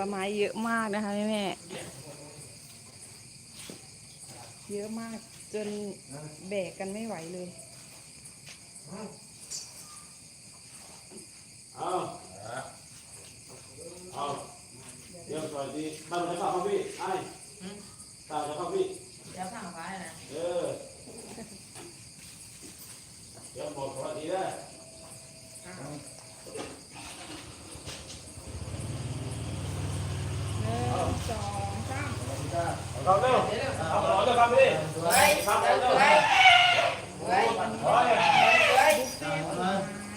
ลไม้เยอะมากนะคะแม่แม่เยอะมากจนแบกกันไม่ไหวเลยเอาเอาเดี๋ยวสวัสดีตั้งใจฟังพี่ไอ้ตั้งใจฟังพี่เดี๋ยวสั่งไว้นะเออเดี๋ยวบอกสวัสดีได้ หนึ่งสองสาม ทำเร็วทำต่อเลยครับพี่เฮ้ยทำเร็วเฮ้ยเฮ้ย เฮ้ย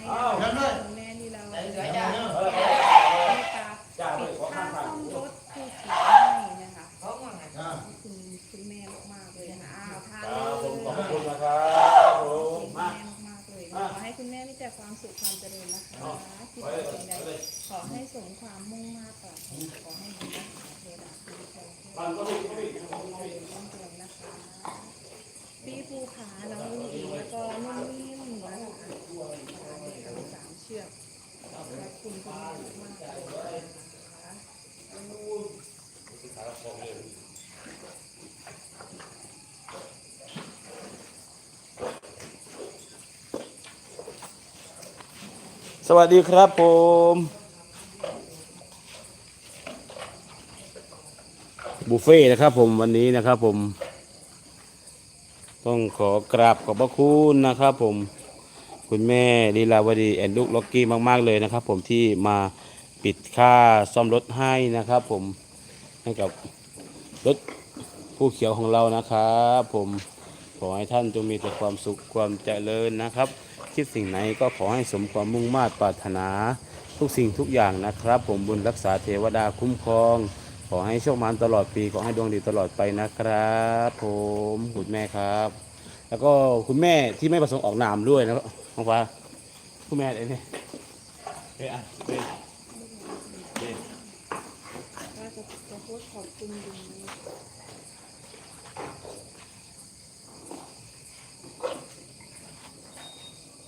เอา คุณแม่นี่เรา เดี๋ยวจ้า เออ เมตตา จ้าเล ปิ ย ด ขอ ค่า ข้าง ซ่ ข้าง อมรถผู้เสียให้นะคะ เขาว่าไง ขอบคุณคุณแม่มากๆเลยนะคะอ้าวทาน ค เล รับผมขอบ ย คุณนะครับผ ขอบ ม คุณ มา แม่มากๆเลยนะขอให้คุณแม่มีแต่ความสุขความเจริญนะคะคิด ไป ว่า เลย สิ่งใด ไปเลย ขอให้สมความมุ่งมา่ปรารถนาขอให้บุญรักษาเทวดาคุ้มครองเทว ฟั ดาง ก็พี่ก็พี่ก็พี่ ต้องเตือนนะคะพี่ภูผาน้องลูกอิงแล้วก็นุ่มนิ่มนะคะทั้งสามเชือกขอบคุณคุณแม่มากๆเลยนะคะ สวัสดีครับผมบุฟเฟ่ต์นะครับผมวันนี้นะครับผม ต้องขอกราบขอบพระคุณนะครับผมคุณแม่ลีลาวดีแอนลูกล็อกกี้มาก ๆ เลยนะครับ ผมที่มาปิดค่าซ่อมรถให้นะครับ ผมให้กับรถผู้เขียวของเรานะครับ ผมขอให้ท่านจงมีแต่ความสุขความเจริญนะครับ คิดสิ่งไหนก็ขอให้สมความมุ่งมา่ปรารถนา ทุกสิ่งทุกอย่างนะครับ ผมบุญรักษาเทวดาคุ้มครอง ขอให้โชคมันตลอดปีขอให้ดวงดีตลอดไปนะครับผมคุณแม่ครับ แล้วก็คุณแม่ที่ไม่ประสงค์ออกนามด้วยนะครับน้องฟ้าคุณแม่อะไรเนี่ยเฮ้ยอะเฮ้ยเฮ้ยก็จะจะพูดขอบคุณดี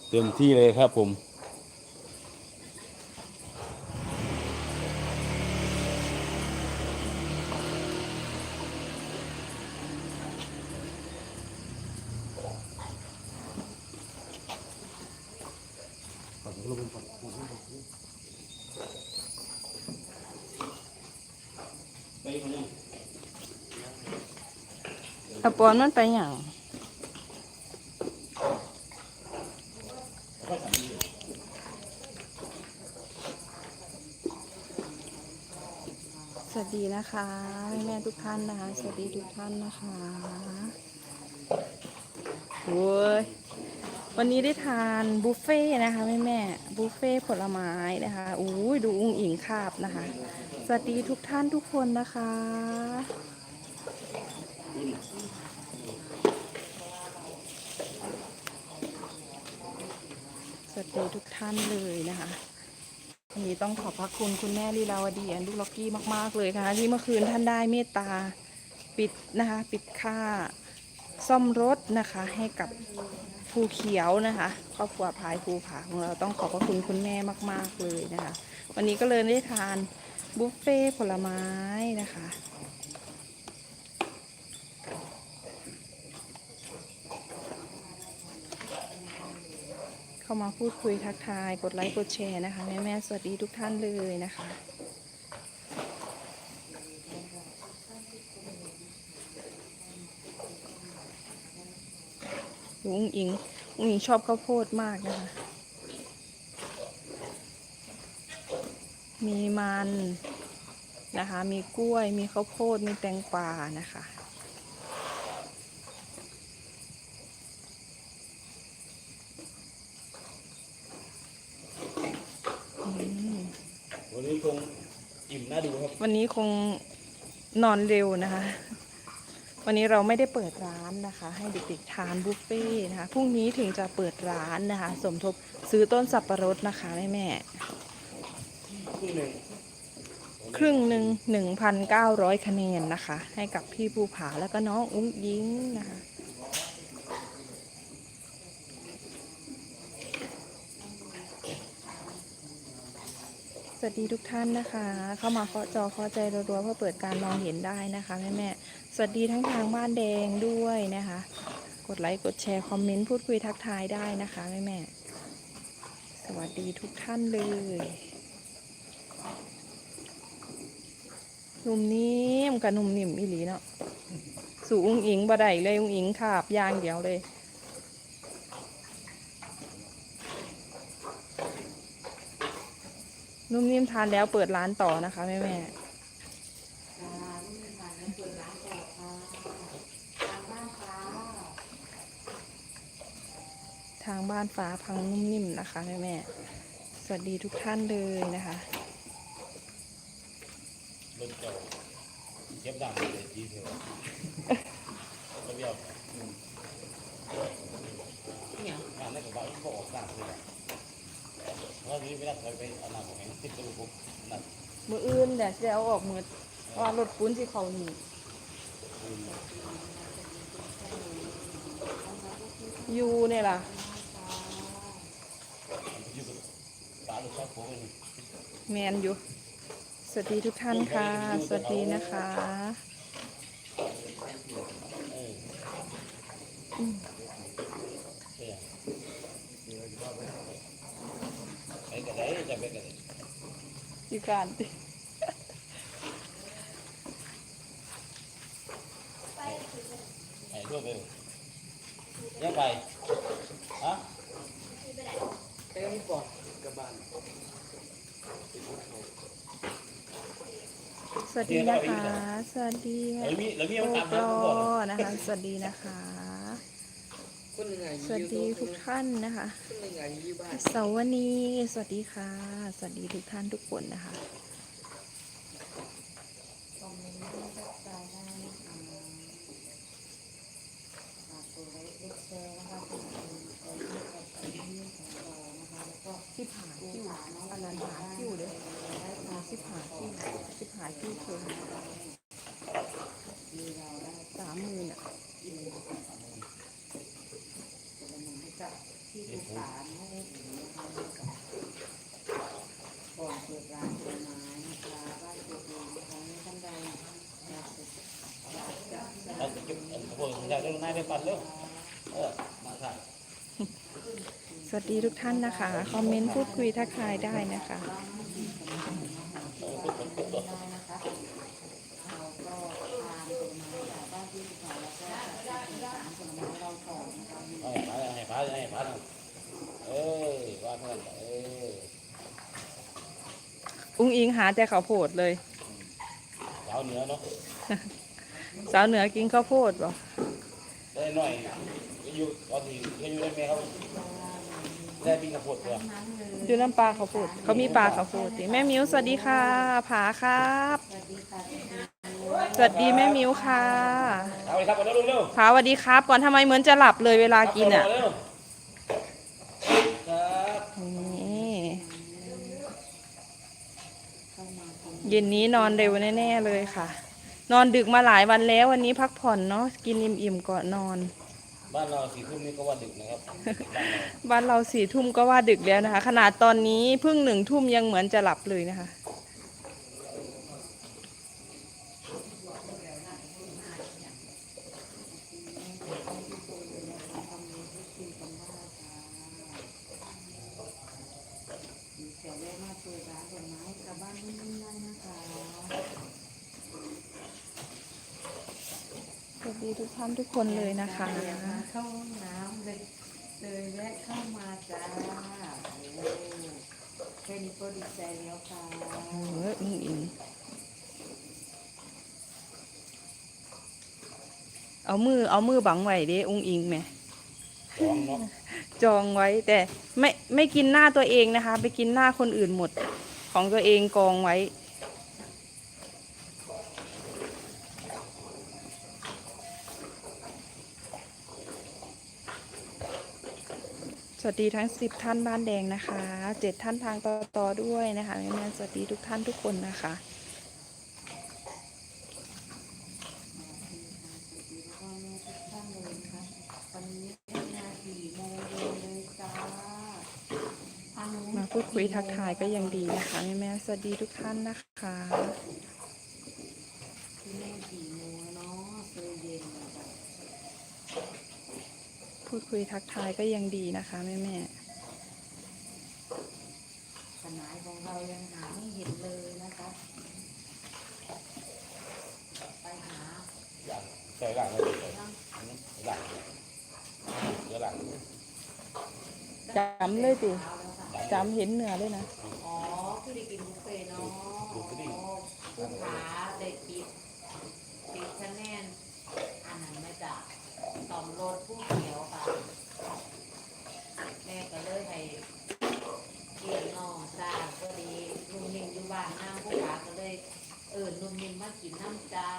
เต็มที่เลยครับผมตะปอนมันไปอย่างสวัสดี นะคะแม่ทุกท่านนะคะสวัสดีทุกท่านนะคะโว้ยวันนี้ได้ทานบุฟเฟ่นะคะแม่แม่บุฟเฟ่ผลไม้นะคะอู้ดูอุ้งอิงคาบนะคะ สวัสดีทุกท่านทุกคนนะคะสวัสดีทุกท่านเลยนะคะ วันนี้ต้องขอบพระคุณคุณแม่ลีลาวดีแอนลูกล็อกกี้มากๆเลยนะคะที่เมื่อคืนท่านได้เมตตาปิดนะคะ ปิดค่าซ่อมรถนะคะ ให้กับภูเขียวนะคะ ครอบครัวพายภูผาของเราต้องขอบพระคุณคุณแม่มาก ๆเลยนะคะ วันนี้ก็เลยได้ทานบุฟเฟ่ผลไม้นะคะ เข้ามาพูดคุยทักทาย กดไลค์กดแชร์นะคะแม่แม่สวัสดีทุกท่านเลยนะคะลุงอิงลุงอิงชอบข้าวโพดมากนะคะ มีมันนะคะ มีกล้วย มีข้าวโพด มีแตงกวานะคะ อืม วันนี้คงอิ่มน่าดูครับ วันนี้คงนอนเร็วนะคะ วันนี้เราไม่ได้เปิดร้านนะคะ ให้เด็กๆทานบุฟเฟ่ต์นะคะพรุ่งนี้ถึงจะเปิดร้านนะคะ สมทบซื้อต้นสับปะรดนะคะแม่แม่ครึ่งหนึ่งๆครึ่งหนึ่งหนึ่งพันเก้าร้อยคะแนนนะคะ ให้กับพี่ภูผาแล้วก็น้องอุ้งยิงนะคะ สวัสดีทุกท่านนะคะ เข้ามาเคาะจอเคาะใจรัวๆเพื่อเปิดการมองเห็นได้นะคะแม่แม่สวัสดีทั้งทางบ้านแดงด้วยนะคะ กดไลค์กดแชร์คอมเมนต์พูดคุยทักทายได้นะคะแม่แม่สวัสดีทุกท่านเลยหนุ่มนิ่มกับหนุ่มนิ่มอีหลีเนาะสูงอิงบ่ได้เลยอุ้งอิงขาบยางเดียวเลย นุ่มนิ่มทานแล้วเปิดร้านต่อนะคะแม่แม่ทางบ้านฟ้าพังนุ่มนิ่มนะคะแม่แม่สวัสดีทุกท่านเลยนะคะรถเจ้าเก็บดังเลยดีเถอะก็เบี้ยวเนี่ยงานในกระบะก็ออกต่างเลย มืออื่นเดี๋ยวจะเอาออกมือว่ารถปุ้นที่เขาหนีอยู่เนี่ยล่ะแมนอยู่ สวัสดีทุกท่านค่ะ สวัสดีนะคะ เออ อืม เออไปกันไหนจะไปกันไหน อยู่การติไปด้วยไปยังไปฮะเต็มปอดกับบ้านสวัสดีนะคะ สวัสดีแล้วมีแล้วมีโอมันตามปมาลทุกคนนะคะ สวัสดีนะคะคนหนึ่งอายุ สวัสดีทุกท่านนะคะคนหนึ่งอายุบ้านนี้สวัสดีค่ะ สวัสดีทุกท่านทุกคนนะคะสิบหาคิวอันนั้นหาคิวเลยสิบหาคิวสิบหาคิวคือสามหมื่นอะ ก่อนเปิดร้านผลไม้นะคะบ้านตัวเองนะคะนี่ท่านใดอยากจะอยากจะ เอาเก็บอันพวกอยากได้นายไปปั่นเร็วเออมาถ่าย สวัส ดีทุกท่านนะคะ คอมเมนต์พูดคุยทักทายได้นะคะเราก็ทานผลไม้จากบ้านที่สองแล้วก็จากที่สามผลไม้เราต่อนะคะเอาให้พาให้พาให้พาเออว่าเพื่อนเอออุ้งอิงหาแต่ข้าวโพดเลย สาวเหนือเนาะสาวเหนือกินข้าวโพดบ่ได้หน่อยอยู่ตอนที่อยู่ในแม่เขา ได้ปีกระปวดตัวอยู่น้ำปลาข้าวโพดเขามีปลาข้าวโพดดิแม่มิวสวัสดีค่ะผาครับสวัสดีค่ะสวัสดีแม่มิวค่ะเอาเลยครับเอาเร็วเร็วผาสวัสดีครับ ก่อนทำไมเหมือนจะหลับเลยเวลากินอะเร็วครับนี่เข้ามาคอมเย็นนี้นอนเร็วแน่ ๆ เลยค่ะ นอนดึกมาหลายวันแล้ววันนี้พักผ่อนเนาะกินอิ่มๆก่อนนอน บ้านเราสี่ทุ่มนี่ก็ว่าดึกนะครับบ้านเราบ้านเราสี่ทุ่มก็ว่าดึกแล้วนะคะ ขนาดตอนนี้เพิ่งหนึ่งทุ่มยังเหมือนจะหลับเลยนะคะ เดี๋ยวแวะมาเปิดร้านผลไม้กับบ้านนิ่มๆได้นะคะ สวัสดี ทุกท่านทุกคนเลยนะคะเดี๋ยวมาเข้าห้องน้ำเลยเลยแวะเข้ามาจ้าโอ้แค่นี้ก็ดีใจแล้วค่ะเอออุ้งอิงเอามือเอามือบังไว้เด้อุ้งอิงแหม่สองเนาะจองไว้แต่ไม่ไม่กินหน้าตัวเองนะคะ ไปกินหน้าคนอื่นหมดของตัวเองกองไว้ สวัสดีทั้งสิบท่านบ้านแดงนะคะเจ็ดท่านทางต่อต่อด้วยนะคะแม่ๆสวัสดีทุกท่านทุกคนนะคะมาพูดคุยทักทายก็ยังดีนะคะแม่แม่สวัสดีทุกท่านนะคะ ที่แม่กี่โมงเนาะเคยเย็นแบบ พูดคุยทักทายก็ยังดีนะคะแม่แม่สนายของเรายังหาไม่เห็นเลยนะคะ ไปหาใส่หลังเลยหลังเดี๋ยวหลังๆจำเลยสิจำเห็นเหนือเลยนะ อ๋อคือได้กินบุฟเฟ่ต์เนาะผู้ขาเด็กปิดปิดคะแนนอันนั้นมาจาก ต่อมรถผู้เขียวค่ะ แม่ก็เลยให้เกียรน้องจ้าก็ดีลุงนิ่มอยู่บ้านนั่งผู้ขาก็เลย เออลุงนิ่มมากินน้ำจ้า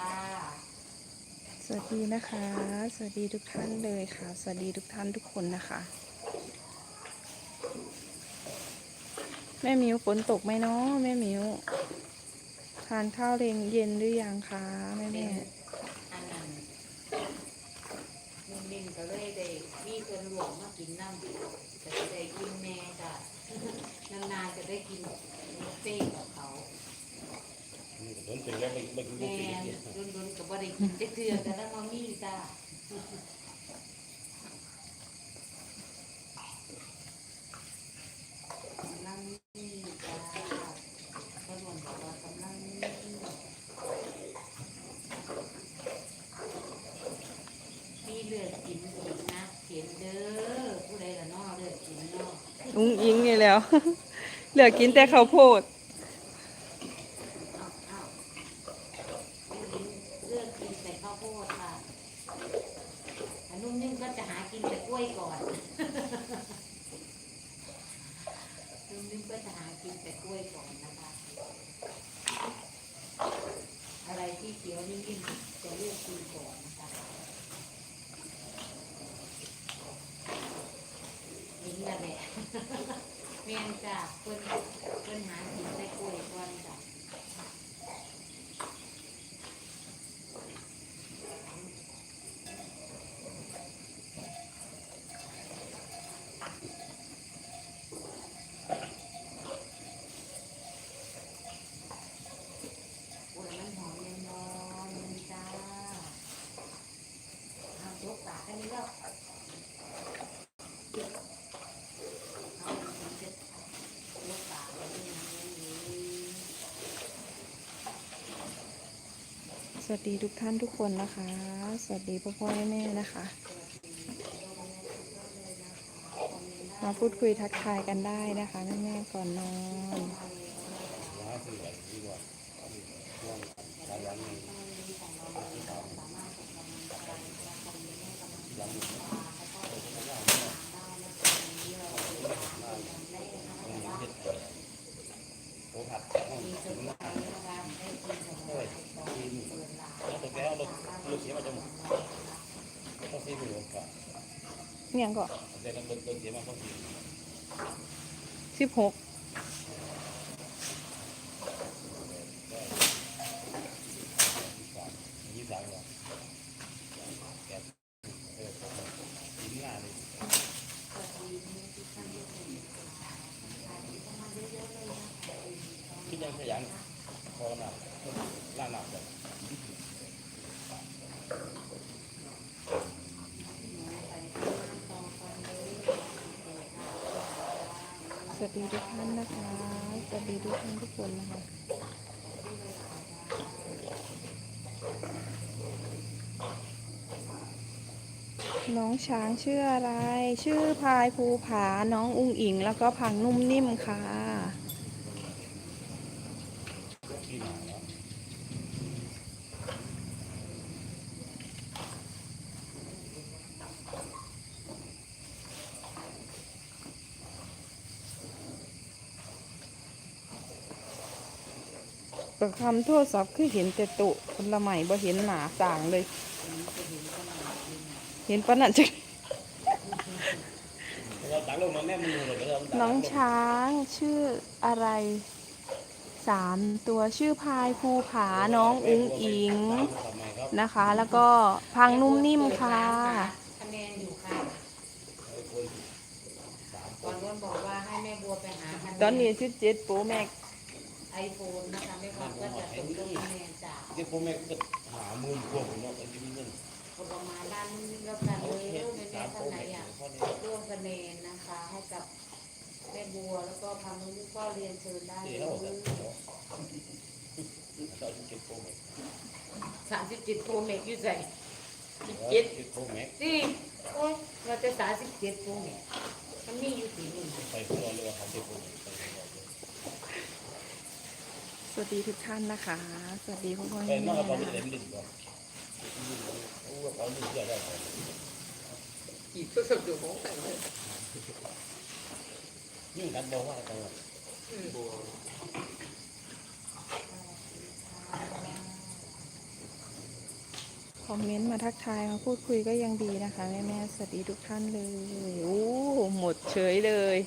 สวัสดีนะคะ สวัสดีทุกท่านเลยค่ะ สวัสดีทุกท่านทุกคนนะคะ แม่มิวฝนตกไหมเนาะแม่มิวทานข้าวเร็งเย็นหรือยังคะแม่แม่อันนั้น ลุงนิ่มก็เลยได้มีส่วนหลวงมากินน้ำก็จะได้กินแม่จ้ะนานๆจะได้กินบุฟเฟ่ต์กับเขาโดนเป็นแล้วไม่ไม่กินแม่รุนๆกับบ่ได้กินจะเทือแต่แล้วมามีจ้ากำลังมีจ้าก็รวมกับว่ากำลังมีมีเลือดกินอีกนะเขียนเด้อผู้ใดละเนอเลือดกินเนาะ อุ้งอิงไงแล้ว เหลือกินแต่ข้าวโพดอ้าวอ้าวเลือกกินแต่ข้าวโพดค่ะอันนุ่มนิ่มก็จะหากินแต่กล้วยก่อน นุ่มนิ่มก็จะหากินแต่กล้วยก่อนนะคะ อะไรที่เขียวนิ่มๆจะเลือกกินก่อนนะคะนิ่งนั่นแหละ เมียนจ้ะเพิ่นเพิ่นหากินแต่กล้วยก่อนจ้ะ โอ้ยมันหอมยังนอนยังจ้าเอายกปากกันนี้แล้วเอามันจะยกปากกันนี้นะนี่ ส วัสดีทุกท่านทุกคนนะคะ สวัสดีพ่อพ่อแม่แม่นะคะ มาพูดคุยทักทายกันได้นะคะแม่แม่ก่อนนอนมีสมุนไพรนะคะได้กินสมุนไพรของเปิดร้าน ตัวแก้วรถรถเสียมาจมูกต้องซีมือก่อน เนี่ยก็เดี๋ยวต้องรถเสียมาต้องซีสิบหก ยี่สามวันแกเออยิ้มหน้าเลย สวัสดีทุกท่านทุกคนค่ะเข้ามาเยอะๆเลยนะคะ คิดยังขยันพอหนักล่างหนักเลย สวัส ดีทุกท่านนะคะ สวัสดีทุกท่านทุกคนนะคะ น้องช้างชื่ออะไร ชื่อพายภูผา น้องอุ้งอิง แล้วก็พังนุ่มนิ่มค่ะ ที่หนาแล้ว แต่คำโทษศัพท์คือเห็นแต่ตุคนละใหม่บ่เห็นหนาต่างเลย เห็นปะนั่นจะเราตักลงมาแม่มือเลยแล้วน้องช้างชื่ออะไรสามตัวชื่อพายภูผาน้องอุงอิงทำไมครับนะคะ แล้วก็พังนุ่มนิ่มค่ะคะแนนอยู่ค่ะก่อนวันบอกว่าให้แม่บัวตัวไปหาคะแตอนนี้17 Pro Max ไอโฟนนะคะแม่บอกก็จะส่งตัวคะแนนจากเดี๋ยวผมแม่ก็หามุมพวกผมเนาะไอ้ที่มีเงินคนประมาณด้านนี้แล้วกันเลยลูกแม่แม่ท่านไหนอะร่วมคะแนนนะคะ ให้กับแม่บัวแล้วก็พานุก็เรียนเชิญได้เลยสามสิบเจ็ดโปรเมกอยู่ใส่สิบเจ็ดโปรแม็กสี่โอ้ยเราจะสามสิบเจ็ดโปรเมกมันมีอยู่สี่หนึ่งไปเพื่อเรียกว่าเขาเจ็ดโปรแม็ก สวัสดีทุกท่านนะคะ สวัสดีพ่อพ่อไปแม่นอกแม่กระเป๋านะไม่คะได้เล่นก่อนโอ้กระเป๋าไม่เชื่อได้กี่ตัวสับดูของแต่งเลยยิ่งกันบอกว่าจังหวะอืมคอมเมนต์มาทักทายมาพูดคุยก็ยังดีนะคะ แม่แม่ๆสวัสดีทุกท่านเลย โอ้ หมดเฉยเลย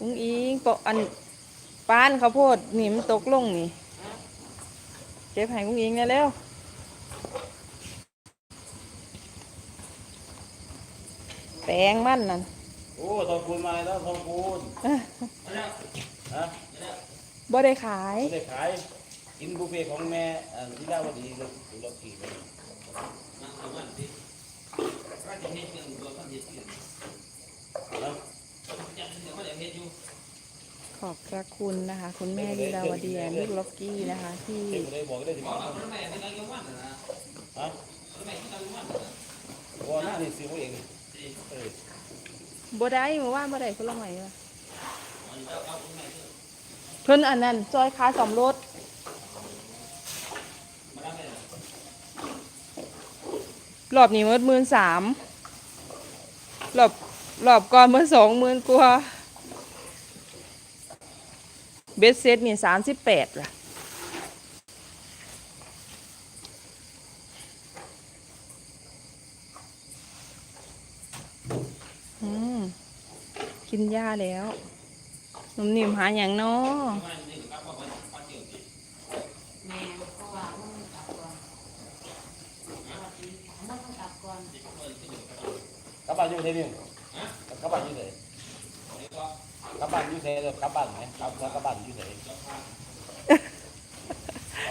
อุ้งอิงปะอัน ปานข้าวโพดนี่มันตกลงนี่เก็บให้อุ้งอิงเนี่ยเร็วแปลงมันนั่นโอ้ทองคูณมาแล้วทองคูณฮะบ่ได้ขายไม่ได้ขายกินบุฟเฟ่ของแม่อันที่ดาวดีลูกลูกกี่เลย ขอบพระคุณนะคะ คุณแม่ลีลาวดีแอนลูกล็อกกี้นะคะ ที่เด็กเลยบอกได้ถึงฮะบัวหน้านี่ซื้อมาเองเออบ่ได้เมื่อวานบ่ได้คนละใหม่ละเพิ่นอันนั้นซอยค้าสำรถรอบนี้มันหมื่นสามรอบรอบก่อนเมันสองมื่นกว่า เบสเซตนี่สามสิบแปดล่ะอืมกินหญ้าแล้วหนุ่มนิ่มหาอย่างเนาะแม่เพราะว่ามันกลับก่อนสวัสดีค่ะมันต้องกลับก่อนกลับบ้านอยู่ไหนนี่ กลับบ้านอยู่ไหนกลับบ้านอยู่ไหนกลับบ้านไหมกลับกลับบ้านอยู่ไหนกลับ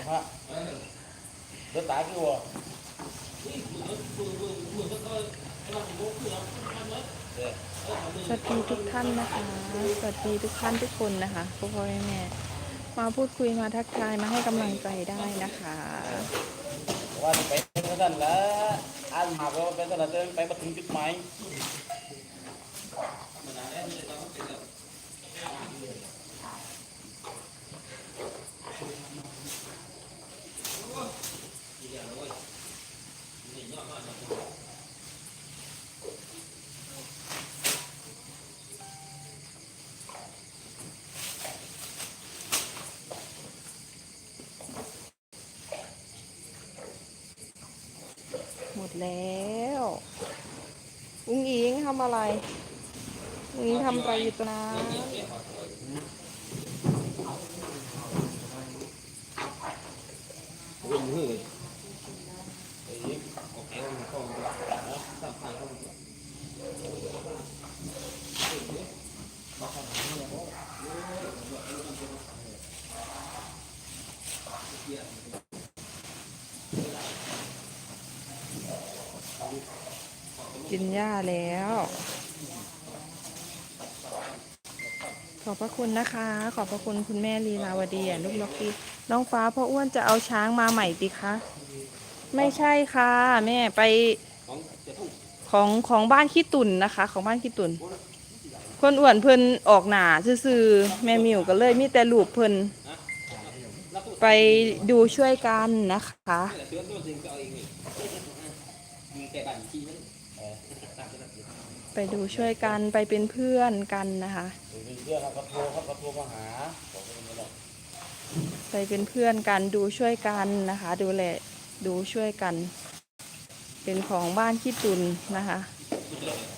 พระเดินตาคือวัวสวัสดีทุกท่านนะคะ สวัสดีทุกท่านทุกคนนะคะพ่อพ่อแม่แม่มาพูดคุยมาทักทายมาให้กำลังใจได้นะคะว่าไปเป็นกันแล้วอ่านมาก็เป็นกันแล้วไปมาถึงจุดหมาย ดแล้วอุ้งอิงทำอะไรอุ้งอิงทำอะไรอยู่ตรงนั้น กินหญ้าแล้ว ขอบ พระคุณนะคะ ขอบพระคุณคุณแม่ลีลาวดีอะลูกนกกี้น้องฟ้าพ่ออ้วนจะเอาช้างมาใหม่ดิคะไม่ใช่ค่ะ แม่ไปของของบ้านขี้ตุ่นนะคะ ของบ้านขี้ตุ่นคนอ้วนเพิ่นออกหนาซื่อๆแม่มิวก็เลยมีแต่ลูกเพิ่นไปดูช่วยกันนะคะ ไปดูช่วยกันไปเป็นเพื่อนกันนะคะเป็นเพื่อนเขาก็โทรเขาก็โทรมาหาบอกว่าไม่ได้ไปเป็นเพื่อนกันดูช่วยกันนะคะ ดูแลดูช่วยกัน เป็นของบ้านขี้ตุนนะคะ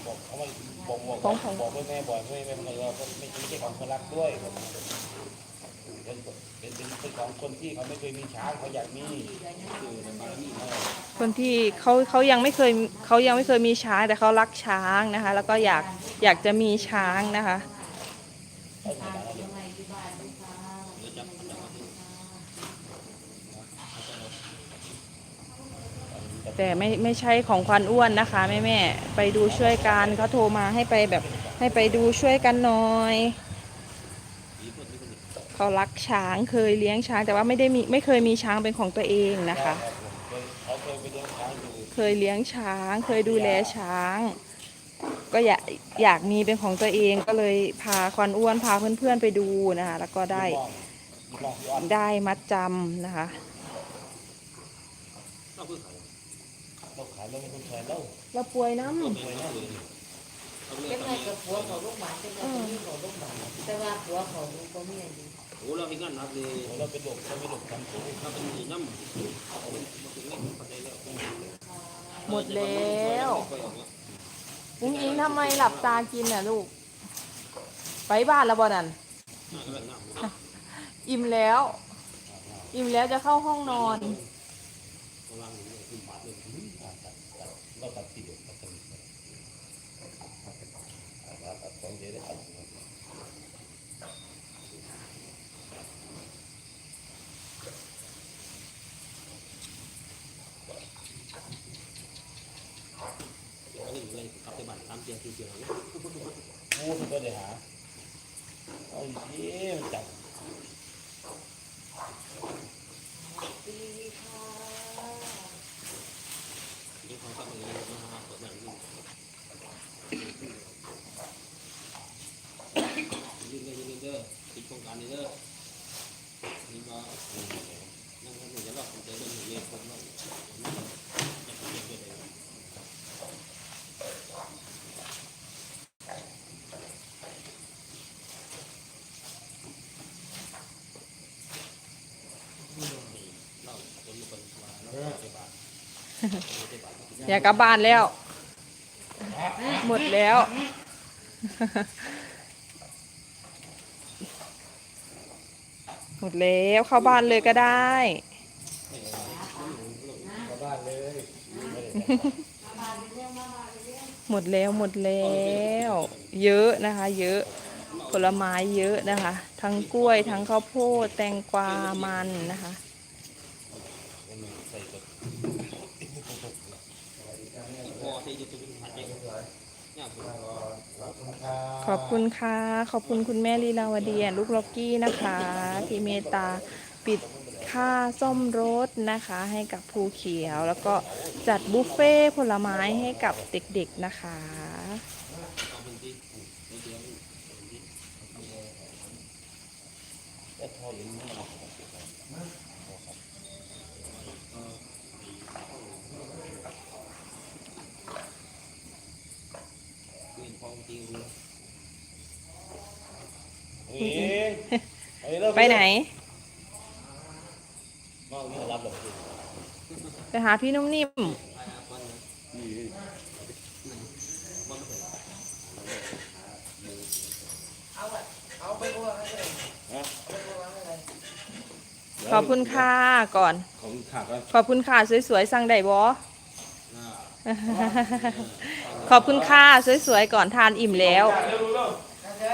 บอกเขาว่บอกบอกของของ บอกแม่บ่อกแม่แม่ไม่ว่าไม่ไม่ใช่ของคนรักด้วย เป็นเป็นของคนที่เขาไม่เคยมีช้างเขาอยากมีคนที่เขาเขายังไม่เคยเขายังไม่เคยมีช้างแต่เขารักช้างนะคะ แล้วก็อยากอยากจะมีช้างนะคะเขาทานผลไม้ที่บ้านด้วยค่ะม้ที่บ้าด้วยค่ะแต่ไม่ไม่ใช่ของควันอ้วนนะคะแม่แม่ๆไปดูช่วยกันเขาโทรมาให้ไปแบบให้ไปดูช่วยกันหน่อย เขารักช้างเคยเลี้ยงช้าง แต่ว่าไม่ได้มีไม่เคยมีช้างเป็นของตัวเองนะคะเขาเคยไปเลี้ยงช้างอยู่เคยเลี้ยงช้าง เคยดูแลช้าง ก็อยากอยากมีเป็นของตัวเองก็เลยพาควันอ้วนพาเพื่อนๆไปดูนะคะแล้วก็ได้มองมองพี่อ้อนได้มัดจำนะคะเราขายเราไม่ต้องแทนเราเราป่วยน้เป็นไงกับผัวเขาลูกหมาเป็นไงกับนี่เขาลูกหมาแต่ว่าผัวเขาลูกก็ไม่ดี โอ้เราเห็นงานหนักเลยเราเป็นหลบเราเป็นหลบทำโถถ้าเป็นสีน้ำเอามาถึงนี่ปัจจัยแล้วำหมดแล้วอุ้งอิงทำไมหลับตากินน่ะลูก ไปบ้านแล้วบ่นั่นอิ่มแล้ว อิ่มแล้วจะเข้าห้องนอน เราตัดทีเดียวตัดทีเดียวตัดสองเดียวได้ตัด พูดก็ได้หา เอาอีกทีมันจับ นี่เขาตั้งเลยมาเปิดหนังนี่ยืนเลยยืนเด้อติดโครงการนี้เด้อนี่มานั่งทำหนึ่งจะรอบผมจะเล่นหนึ่งเล่นผมเราจะเป็นเรื่องอะไร อยากกลับบ้านแล้ว หมดแล้ว หมดแล้วเข้าบ้านเลยก็ได้หมดแล้วหมดแล้ว เยอะนะคะ เยอะผลไม้เยอะนะคะ ทั้งกล้วยทั้งข้าวโพดแตงกวามันนะคะ พอที่จะตุ้มหายใจเนี่ยผม ขอบคุณค่ะ ขอบคุณคุณแม่ลีลาวดีแอนลูกล็อกกี้นะคะ ที่เมตตาปิดค่าซ่อมรถนะคะ ให้กับภูเขียว แล้วก็จัดบุฟเฟ่ผลไม้ให้กับเด็กๆนะคะ เป็นความจริง เองเริ่ม ไปไหนมองนี่รับหรอกไปหาพี่นุ่มนิ่มเอาไปบัวให้เลยไปบัวให้เลยขอบคุณค่ะก่อนของขาดก็ขอบคุณค่ะสวยๆสั่งได้บอ ขอบคุณค่ะสวยๆก่อนทานอิ่มแล้ว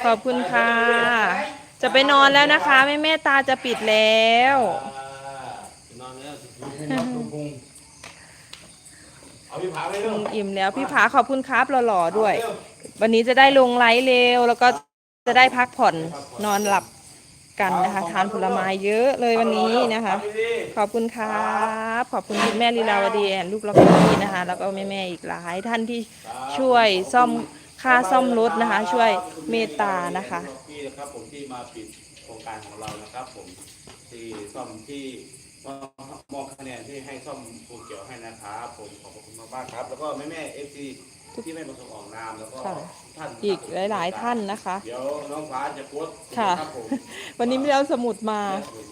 ขอบคุณค่ะ จะไปนอนแล้วนะคะแม่แม่ตาจะปิดแล้วนอนแล้วพุงเอาพี่ผาไปเร็วงอิ่มแล้วพี่ผาขอบคุณครับหล่อๆด้วย วันนี้จะได้ลงไลฟ์เร็วแล้วก็จะได้พักผ่อนนอนหลับ กันนะคะทานผลไม้เยอะเลยวันนี้นะคะ ขอบคุณครับขอบคุณคุณแม่ลีลาวดีแอนลูกล็อกกี้นะคะ แล้วก็แม่ๆอีกหลายท่านที่ช่วยซ่อมค่าซ่อมรถนะคะ ช่วยเมตตานะคะพี่นะครับผมที่มาปิดโครงการของเรานะครับ ผมที่ซ่อมที่มอบคะแนนที่ให้ซ่อมภูเขียวให้นะครับผมขอบคุณมากๆครับ แล้วก็แม่แม่เอฟซี ที่ไม่ประสงค์ออกนามแล้วก็ค่ะ ท่านอีกหลาย ๆ ท่านนะคะ เดี๋ยวน้องฟ้าจะโพสต์ค่ะ รับผม วันนี้ไม่ได้เอาสมุดมา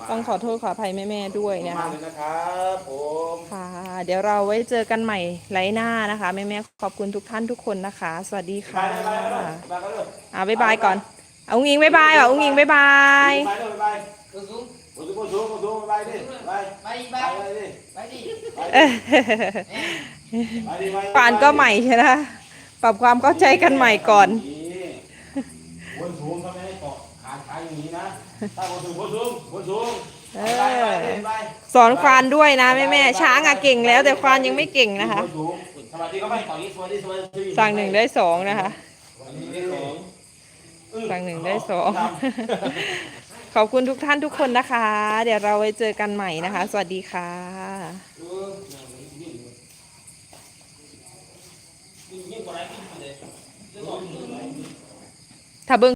ต้องขอโทษขออภัยแม่ๆด้วยนะมาคะเลยนะครับผมค่ะ เดี๋ยวเราไว้เจอกันใหม่ไลฟ์หน้านะคะแม่ๆขอบคุณทุกท่านทุกคนนะคะ สวัสดีไปค่ะเลยไปเลยไปเลยอ่าบ๊ายบายก่อนเอาอุ้งอิงบ๊ายบายว่ะอุ้งอิงบ๊ายบายไปเลยไปตัวสูงโอ้โหโอ้โหโอ้โหไปดิไปไปไปไปเลยดิไปดิเอ้ยไปดิไปป่านก็ใหม่ใช่ไหมปรับความเข้าใจกันใหม่ก่อนนี่บนสูงเขาไม่ให้เกาะขาตาบนสูงบนสูงบนสูงเอไปไปอไปไปสอนควานด้วยนะแม่แม่ๆช้างอะเก่งแล้วแต่ควานยังไม่เก่งนะคะบสูงสวัสดีครับไปต่อนี้สวัสดีสวัสดีสั่งหนึ่งได้สองนะคะอันนี้ได้ของสั่งหนึ่งได้สองขอบคุณทุกท่านทุกคนนะคะ เดี๋ยวเราไว้เจอกันใหม่นะคะ สวัสดีค่ะ เอ